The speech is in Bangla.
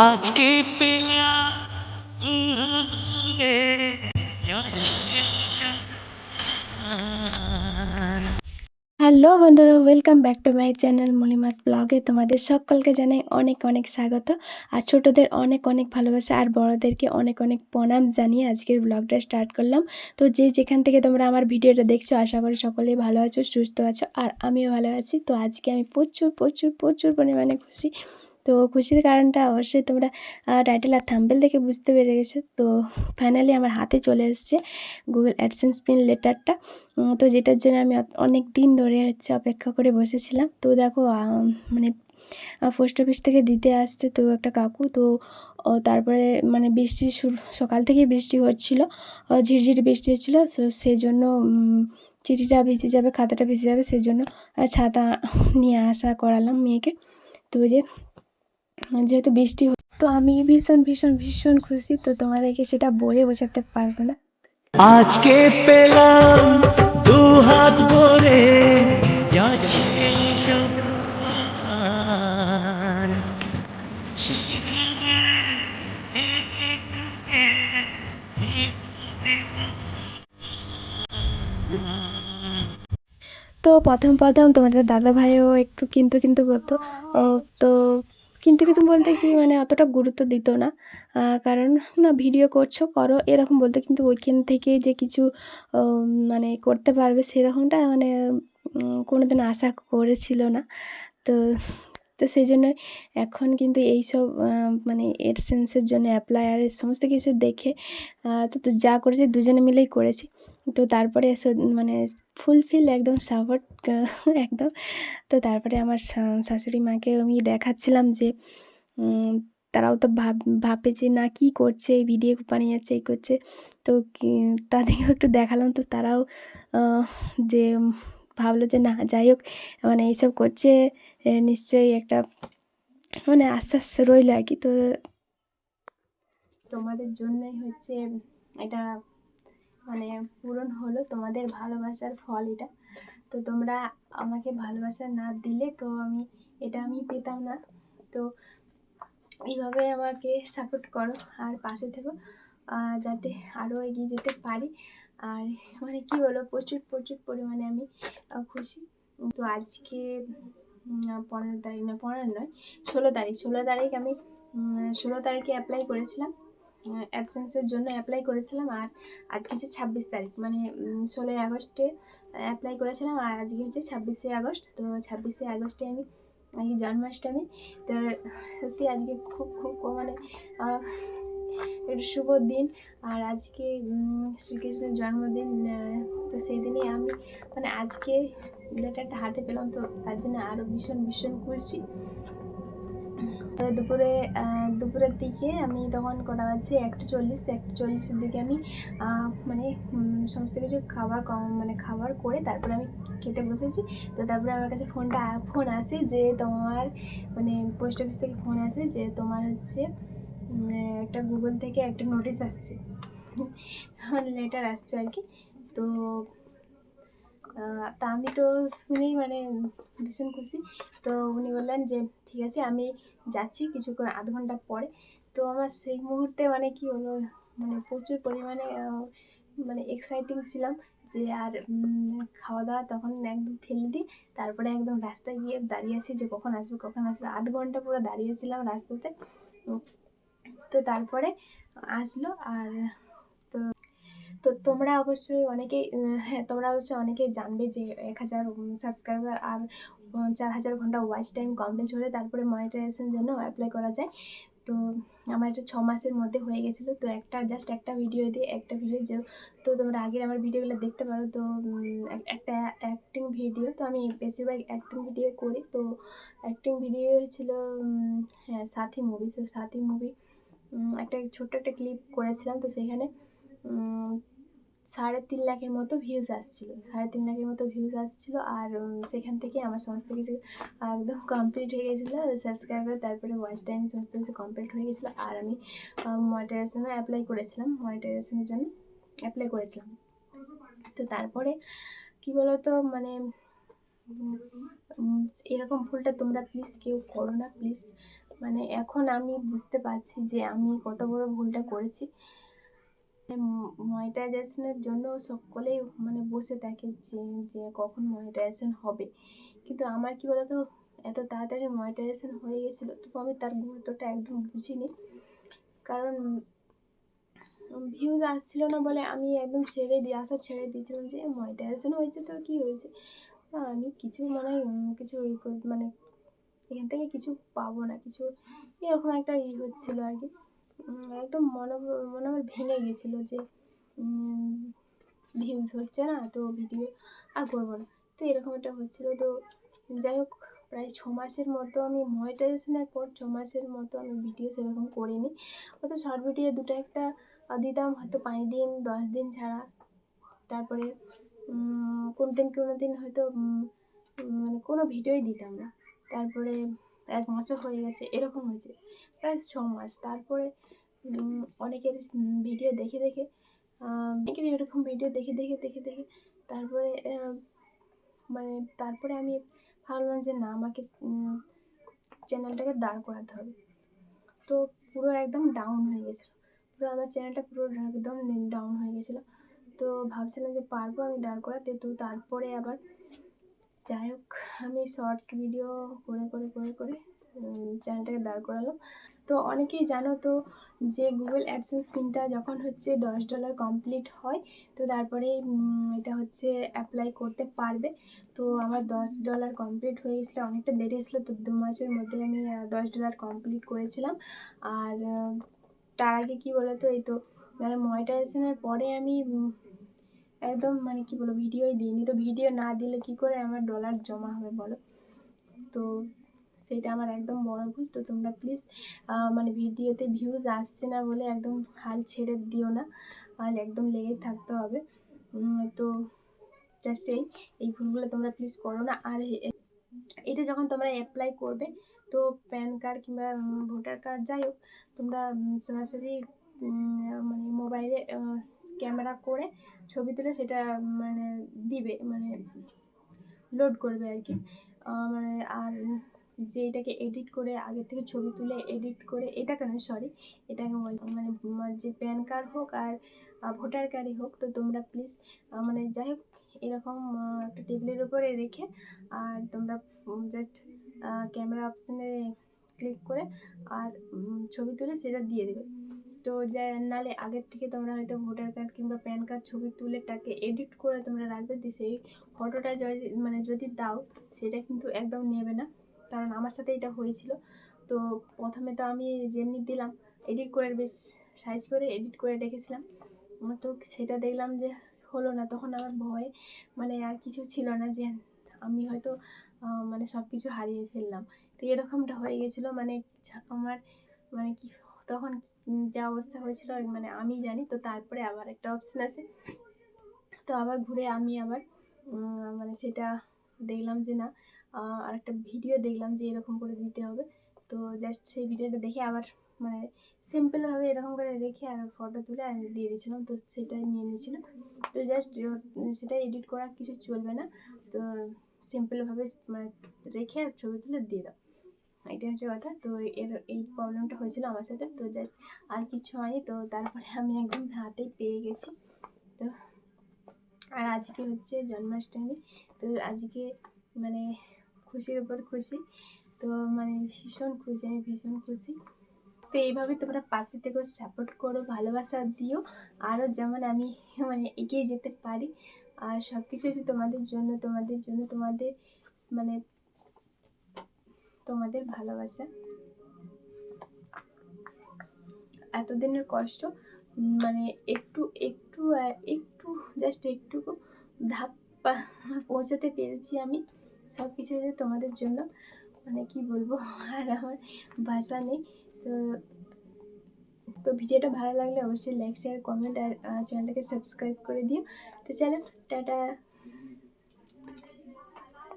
আজকে হ্যালো বন্ধুরা welcome back to my channel Molimas ব্লগে তোমাদের সকলকে জানাই অনেক অনেক স্বাগত। আর ছোটোদের অনেক অনেক ভালোবাসা, আর বড়দেরকে অনেক অনেক প্রণাম জানিয়ে আজকের ব্লগটা স্টার্ট করলাম। তো যে যেখান থেকে তোমরা আমার ভিডিওটা দেখছ, আশা করি সকলেই ভালো আছো, সুস্থ আছো, আর আমিও ভালো আছি। তো আজকে আমি প্রচুর প্রচুর প্রচুর পরিমাণে খুশি। তো খুশির কারণটা অবশ্যই তোমরা টাইটেল আর থাম্বেল দেখে বুঝতে পেরে গেছো। তো ফাইনালি আমার হাতে চলে এসছে গুগল অ্যাডসেন্স পিন লেটারটা তো যেটার জন্য আমি অনেক দিন ধরে হচ্ছে অপেক্ষা করে বসেছিলাম। তো দেখো মানে পোস্ট অফিস থেকে দিতে আসছে তো একটা কাকু। তো তারপরে মানে বৃষ্টি শুরু, সকাল থেকেই বৃষ্টি হচ্ছিল। ঝিরঝির বৃষ্টি হচ্ছিল, তো সেই জন্য চিঠিটা ভিজে যাবে, খাতাটা ভিজে যাবে সেই জন্য ছাতা নিয়ে আসা করালাম মেয়েকে। তো যে যেহেতু বৃষ্টি তো আমি ভীষণ ভীষণ ভীষণ খুশি। তো তোমাদেরকে সেটা বলে বোঝাতে পারব না। আজকে পেলাম দু হাত ভরে তো প্রথম প্রথম তোমাদের দাদা ভাইও একটু কিন্তু কিন্তু করতো। তো কিন্তু কিন্তু বলতে কি মানে অতটা গুরুত্ব দিত না। কারণ না ভিডিও করছ, করো, এরকম বলতো কিন্তু ওইখান থেকে যে কিছু মানে করতে পারবে সেরকমটা মানে কোনো দিন আশা করেছিল না। তো তো সেই জন্য এখন কিন্তু এইসব মানে এডসেন্সের জন্য অ্যাপ্লাই আর সমস্ত কিছু দেখে তো তো যা করেছি দুজনে মিলেই করেছি। তো তারপরে মানে ফুলফিল একদম সাপোর্ট একদম। তো তারপরে আমার শাশুড়ি মাকে আমি দেখাচ্ছিলাম যে তারাও তো ভাব ভাবে যে না কী করছে, এই ভিডিও বানিয়ে যাচ্ছে এই করছে। তো তাদেরকেও একটু দেখালাম। তো তারাও যে ভাবলো যে না, যাই হোক মানে এইসব করছে নিশ্চয়ই একটা মানে আশ্বাস রইল আর কি। তো তোমাদের জন্যই হচ্ছে এটা মানে পূরণ হলো, তোমাদের ভালোবাসার ফল এটা। তো তোমরা আমাকে ভালোবাসা না দিলে তো আমি, এটা আমি পেতাম না। তো এইভাবে আমাকে সাপোর্ট করো আর পাশে থেকো যাতে আরও এগিয়ে যেতে পারি। আর মানে কি বলো প্রচুর প্রচুর পরিমাণে আমি খুশি। তো আজকে পনেরো তারিখ না, পনেরো নয়, ষোলো তারিখ ষোলো তারিখ আমি ষোলো তারিখে অ্যাপ্লাই করেছিলাম। অ্যাডসেন্সের জন্য অ্যাপ্লাই করেছিলাম আর আজকে হচ্ছে ছাব্বিশ তারিখ মানে ষোলোই আগস্টে অ্যাপ্লাই করেছিলাম আর আজকে হচ্ছে ছাব্বিশে আগস্ট। তো ছাব্বিশে আগস্টে আমি, আজকে জন্মাষ্টমী। তো সত্যি আজকে খুব খুব মানে শুভ দিন। আর আজকে শ্রীকৃষ্ণের জন্মদিন তো সেই দিনই আমি মানে আজকে লেটারটা হাতে পেলাম, তো তার জন্য আরও ভীষণ ভীষণ খুশি। দুপুরে দুপুরের দিকে আমি তখন কটা আছে একটা চল্লিশ, একটা চল্লিশের দিকে আমি মানে সমস্ত কিছু খাবার কম মানে খাবার করে তারপরে আমি খেতে বসেছি। তো তারপরে আমার কাছে ফোনটা, ফোন আসে যে তোমার মানে পোস্ট অফিস থেকে ফোন আসে যে তোমার হচ্ছে একটা গুগল থেকে একটা নোটিশ আসছে। মানে লেটার আসছে আর কি। তো তা আমি তো শুনেই মানে ভীষণ খুশি। তো উনি বললেন যে, ঠিক আছে, আমি যাচ্ছি কিছুক্ষণ, আধ ঘণ্টা পরে। তো আমার সেই মুহূর্তে মানে কি হলো মানে প্রচুর পরিমাণে মানে এক্সাইটিং ছিলাম যে আর খাওয়া দাওয়া তখন একদম ফেলে দিই তারপরে একদম রাস্তায় গিয়ে দাঁড়িয়ে আছি যে কখন আসবে কখন আসবে। আধ ঘণ্টা পুরো দাঁড়িয়েছিলাম রাস্তাতে। তো তারপরে আসলো আর তো তো তোমরা অবশ্যই অনেকেই হ্যাঁ তোমরা অবশ্যই অনেকেই জানবে যে এক হাজার সাবস্ক্রাইবার আর চার হাজার ঘণ্টা ওয়াচ টাইম কমপ্লিট হলে তারপরে মনিটাইজেশন জন্য অ্যাপ্লাই করা যায়। তো আমার এটা ছ মাসের মধ্যে হয়ে গেছিল। তো একটা জাস্ট একটা ভিডিও দিয়ে, একটা ভিডিও যে তো তোমরা আগের আমার ভিডিওগুলো দেখতে পারো। তো একটা অ্যাক্টিং ভিডিও তো আমি বেশিরভাগ অ্যাক্টিং ভিডিও করি। তো অ্যাক্টিং ভিডিও ছিল হ্যাঁ সাথী মুভি তো সাথী মুভি একটা ছোট্ট একটা ক্লিপ করেছিলাম তো সেখানে সাড়ে তিন লাখের মতো ভিউজ আসছিল। সাড়ে তিন লাখের মতো ভিউজ আসছিল আর সেখান থেকে আমার সমস্ত কিছু একদম কমপ্লিট হয়ে গেছিল। সাবস্ক্রাইবার তারপরে ওয়াচ টাইম সমস্ত কিছু কমপ্লিট হয়ে গেছিল। আর আমি মনিটাইজেশনে অ্যাপ্লাই করেছিলাম মনিটাইজেশনের জন্য অ্যাপ্লাই করেছিলাম। তো তারপরে কি বলতো মানে এরকম ভুলটা তোমরা প্লিজ কেউ করো না প্লিজ মানে এখন আমি বুঝতে পারছি যে আমি কত বড় ভুলটা করেছি। মনিটাইজেশনের জন্য সকলেই মানে বসে থাকে যে যে কখন মনিটাইজেশন হবে। কিন্তু আমার কি বলতো, এত তাড়াতাড়ি মনিটাইজেশন হয়ে গেছিল, তবু আমি তার গুরুত্বটা একদম বুঝিনি। কারণ ভিউজ আসছিল না বলে আমি একদম ছেড়ে দিয়ে আসা ছেড়ে দিয়েছিলাম যে মনিটাইজেশন হয়েছে তো কী হয়েছে? আমি কিছু মানে কিছু মানে এখান থেকে কিছু পাবো না, কিছু এরকম একটা ই হচ্ছিল আর কি। একদম মনে মনে আমার ভেঙে গেছিল যে ভিউজ হচ্ছে না, তো ভিডিও আর করব না। তো এরকম একটা হচ্ছিল। তো যাই হোক, প্রায় ছ মাসের মতো আমি মনিটাইজেশনের পর ছ মাসের মতো আমি ভিডিও সেরকম করিনি। হয়তো শর্ট ভিডিও দুটো একটা দিতাম, হয়তো পাঁচ দিন, দশ দিন ছাড়া। তারপরে কোনো দিন কোনো দিন হয়তো মানে কোনো ভিডিওই দিতাম না। তারপরে এক মাসও হয়ে গেছে, এরকম হয়েছে, প্রায় ছ মাস। তারপরে অনেকের ভিডিও দেখে দেখে অনেকের এরকম ভিডিও দেখে দেখে দেখে দেখে, তারপরে মানে তারপরে আমি ভাবলাম যে না, আমাকে চ্যানেলটাকে দাঁড় করাতে হবে। তো পুরো একদম ডাউন হয়ে গেছিল। পুরো আমার চ্যানেলটা পুরো একদম ডাউন হয়ে গেছিল। তো ভাবছিলাম যে পারব আমি দাঁড় করাতে, তো তারপরে আবার যাই হোক, আমি শর্টস ভিডিও করে করে করে করে চ্যানেলটাকে দাঁড় করালাম। তো অনেকেই জানো তো যে গুগল অ্যাডসেন্স পিনটা যখন হচ্ছে দশ ডলার কমপ্লিট হয়, তো তারপরে এটা হচ্ছে অ্যাপ্লাই করতে পারবে। তো আমার দশ ডলার কমপ্লিট হয়ে গেছিল, অনেকটা দেরি হয়েছিলো, তো দু মাসের মধ্যে আমি দশ ডলার কমপ্লিট করেছিলাম। আর তার আগে কী বলো তো এই তো মানে মনিটাইজেশনের পরে আমি একদম মানে কি বলব ভিডিওই দিইনি। তো ভিডিও না দিলে কি করে আমার ডলার জমা হবে বলো? তো সেটা আমার একদম বড় ভুল। তো তোমরা প্লিজ মানে ভিডিওতে ভিউজ আসছে না বলে একদম হাল ছেড়ে দিও না। হাল একদম লেগেই থাকতে হবে। তো জাস্ট এই এই ভুলগুলো তোমরা প্লিজ করো না। আর এটা যখন তোমরা অ্যাপ্লাই করবে, তো প্যান কার্ড কিংবা ভোটার কার্ড যাই হোক, তোমরা সরাসরি মানে মোবাইলে ক্যামেরা করে ছবি তুলে সেটা মানে দিবে মানে লোড করবে আর কি। মানে আর যে এটাকে এডিট করে আগে থেকে ছবি তুলে এডিট করে এটা কেন সরি এটাকে মানে যে প্যান কার্ড হোক আর ভোটার কার্ডই হোক, তো তোমরা প্লিজ মানে যাই হোক, এরকম একটা টেবিলের উপরে রেখে আর তোমরা জাস্ট ক্যামেরা অপশানে ক্লিক করে আর ছবি তুলে সেটা দিয়ে দেবে। তো নালে আগের থেকে তোমরা হয়তো ভোটার কার্ড কিংবা প্যান কার্ড ছবি তুলে তাকে এডিট করে তোমরা রাখবে, দিয়ে সেই ফটোটা মানে যদি দাও, সেটা কিন্তু একদম নেবে না। কারণ আমার সাথে এটা হয়েছিল। তো প্রথমে তো আমি যেমনি দিলাম এডিট করে বেশ সাইজ করে এডিট করে রেখেছিলাম। তো সেটা দেখলাম যে হলো না, তখন আমার ভয় মানে আর কিছু ছিল না যে আমি হয়তো মানে সব কিছু হারিয়ে ফেললাম। তো এরকমটা হয়ে গেছিল মানে আমার মানে কি তখন যা অবস্থা হয়েছিল মানে আমি জানি, তো তারপরে আবার একটা অপশন আছে। তো আবার ঘুরে আমি আবার মানে সেটা দেখলাম যে না আর একটা ভিডিও দেখলাম যে এরকম করে দিতে হবে। তো জাস্ট সেই ভিডিওটা দেখে আবার মানে সিম্পলভাবে এরকম করে রেখে আর ফটো তুলে আমি দিয়ে দিয়েছিলাম, তো সেটাই নিয়ে নিয়েছিলাম তো জাস্ট সেটা এডিট করা কিছু চলবে না, তো সিম্পলভাবে মানে রেখে আর ছবি তুলে দিয়ে দাও। এটা হচ্ছে কথা। তো এর, এই প্রবলেমটা হয়েছিল আমার সাথে। তো জাস্ট আর কিছু হয়নি। তো তারপরে আমি একদম হাতেই পেয়ে গেছি। তো আর আজকে হচ্ছে জন্মাষ্টমী। তো আজকে মানে খুশির উপর খুশি। তো মানে ভীষণ খুশি, আমি ভীষণ খুশি। তো এইভাবে তোমরা পাশে থেকে সাপোর্ট করো, ভালোবাসা দিও। আরও যেমন আমি মানে এগিয়ে যেতে পারি। আর সব কিছু হচ্ছে তোমাদের জন্য তোমাদের জন্য, তোমাদের মানে তোমাদের ভালোবাসা। এতদিনের কষ্ট মানে একটু একটু একটু জাস্ট একটুকু ধাপ পৌঁছাতে পেরেছি আমি সব কিছু তোমাদের জন্য। মানে কি বলব, আর আমার ভাষা নেই। তো তো ভিডিওটা ভালো লাগলে অবশ্যই লাইক শেয়ার কমেন্ট আর চ্যানেলটাকে সাবস্ক্রাইব করে দিও। তো চ্যানেল টাটা।